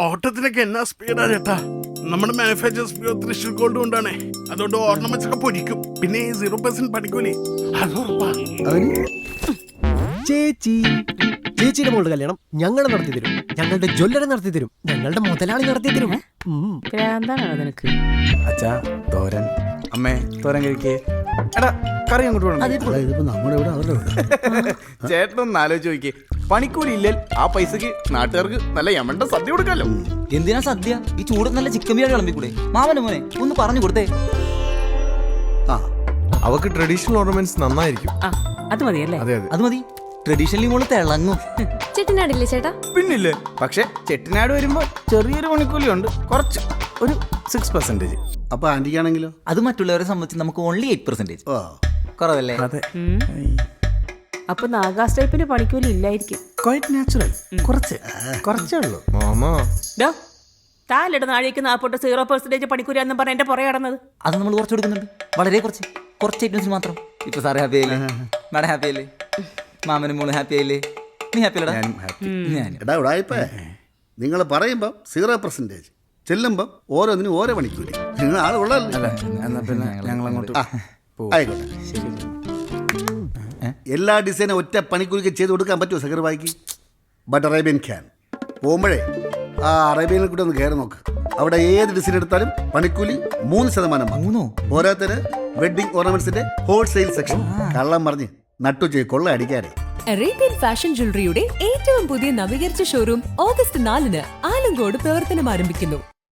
ഓട്ടത്തിനൊക്കെ എന്നാ സ്പീഡാ ചേട്ടാ? നമ്മുടെ മാനുഫാക്ചർ സ്പീഡ് തൃശ്ശൂർ ഗോൾഡ് കൊണ്ടാണ്. അതുകൊണ്ട് ഓർണമെന്റ്സ് ഒക്കെ പൊരിക്കും. പിന്നെ സീറോ പെർസെന്റ് പഠിക്കൂലേ അത് ഉറപ്പാ. അതിന് ചേച്ചി. ചേച്ചിയുടെ മോളുടെ കല്യാണം ഞങ്ങൾ നടത്തി തരും. ഞങ്ങളുടെ ജ്വല്ലറി നടത്തി തരും. ഞങ്ങളുടെ മുതലാളി നടത്തി തരും. ഉം. ഭ്രാന്താണോ നിനക്ക്? അച്ഛാ തോരൻ. അമ്മേ തോരൻ കഴിക്കേ. എടാ കറി അങ്ങോട്ട് വേണം ഇതിപ്പോ നമ്മുടെ ഇവിടെ അവരുടെ ഇവിടെ. ചേട്ടനൊന്ന് ആലോചിച്ച് നോക്കിയേ. പണിക്കൂലി ഇല്ലേ ആ പൈസക്ക് നാട്ടുകാർക്ക് നല്ല യമണ്ട സദ്യ കൊടുക്കാലോ? എന്തിനാ സദ്യ? ഈ ചൂട് നല്ല ചിക്കൻ ബിരിയാണി വിളമ്പിക്കൂടെ? മാമന മോനെ ഒന്ന് പറഞ്ഞു കൊടുത്തേ. ആ അവക്ക് ട്രഡീഷണൽ ഓർണമെന്റ്സ് നന്നായിരിക്കും. ആ അത് മതിയല്ലേ അതെ അതെ. അത് മതി. ട്രഡീഷണലി മോൾ തിളങ്ങും. ചെട്ടിനാടില്ലേ ചേട്ടാ? പിന്നില്ലേ? പക്ഷെ ചെട്ടിനാട് വരുമ്പോ ചെറിയൊരു പണിക്കൂലി ഉണ്ട് കുറച്ച് ഒരു സിക്സ് പെർസെന്റേജ് അപ്പൊ ആന്റിക്കാണെങ്കിലോ അത് മറ്റുള്ളവരെ സംബന്ധിച്ച് നമുക്ക് ഓൺലി എയ്റ്റ് പെർസെന്റേജ് ഓ കുറവല്ലേ? അതെ. അപ്പൊ നാഗാസ് ടൈപ്പിന് പണിക്കൂലി ഇല്ലായിരിക്കും. ക്വൈറ്റ് നാച്ചുറൽ കുറച്ച്. കുറച്ചേ ഉള്ളൂ. മാമാ. ഡോ താലിട നാഴേക്ക് നാപ്പോട്ട് സീറോ പെർസെന്റേജ് പണിക്കൂലി എന്നും പറഞ്ഞ എന്റെ പുറകെ കടന്നത് അത് നമ്മൾ കുറച്ച് കൊടുക്കുന്നുണ്ട്. വളരെ കുറച്ച്. കുറച്ച് ഐറ്റംസ് മാത്രം. ഇപ്പൊ സാറ് ഹാപ്പി ആയില്ലേ? മാഡം ഹാപ്പി ആയില്ലേ? മാമനും മോളും ഹാപ്പി ആയില്ലേ? നീ ഹാപ്പി അല്ലടാ? ഞാനും ഹാപ്പി ഞാൻ എടാ ഉടായിപ്പേ നിങ്ങൾ പറയുമ്പം സീറോ പെർസെന്റേജ് ചെല്ലുമ്പം ഓരോന്നിനും ഓരോ മണിക്കൂലി നിങ്ങൾ ആൾ എന്നാ പിന്നെ ഞങ്ങൾ അങ്ങോട്ട് ആയിക്കോട്ടെ. ആയിക്കോട്ടെ എല്ലാ ഡിസൈനും ഒറ്റ പണിക്കുരുക്ക് ചെയ്ത് കൊടുക്കാൻ പറ്റുമോ സഹർ ബായിക്ക് ബട്ട് അറേബ്യൻ ക്യാൻ പോകുമ്പോഴേ ആ അറേബ്യനിൽ കൂടെ ഒന്ന് കയറി നോക്ക്. അവിടെ ഏത് ഡിസൈൻ എടുത്താലും പണിക്കൂലി മൂന്ന് ശതമാനം. മൂന്നോ? പോരാത്തതിന് വെഡിങ് ഓർണമെന്റ്സിന്റെ ഹോൾസെയിൽ സെക്ഷൻ കള്ളം പറഞ്ഞ് നട്ടു ചെയ്ത് കൊള്ള അടിക്കാറ് അറേബ്യൻ ഫാഷൻ ജ്വല്ലറിയുടെ ഏറ്റവും പുതിയ നവീകരിച്ച ഷോറൂം ഓഗസ്റ്റ് നാലിന് ആലങ്കോട് പ്രവർത്തനം ആരംഭിക്കുന്നു.